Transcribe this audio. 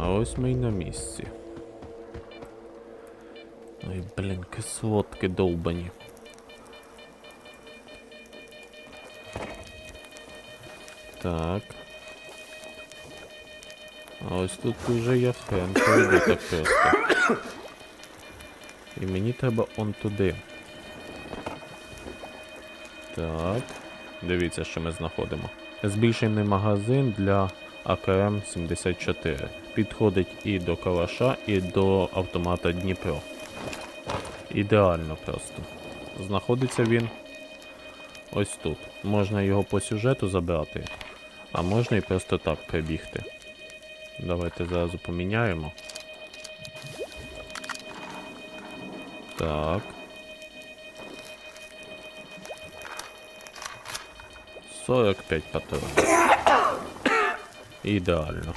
А ось ми й на місці. Ой, блін, кислотки довбані. Так. А ось тут уже я фен, пройду так просто. І мені треба он туди. Так. Дивіться, що ми знаходимо. Збільшений магазин для АКМ-74. Підходить і до калаша, і до автомата Дніпро. Ідеально просто. Знаходиться він ось тут. Можна його по сюжету забрати, а можна і просто так прибігти. Давайте зразу поміняємо. Так. 45 патронів. Ідеально.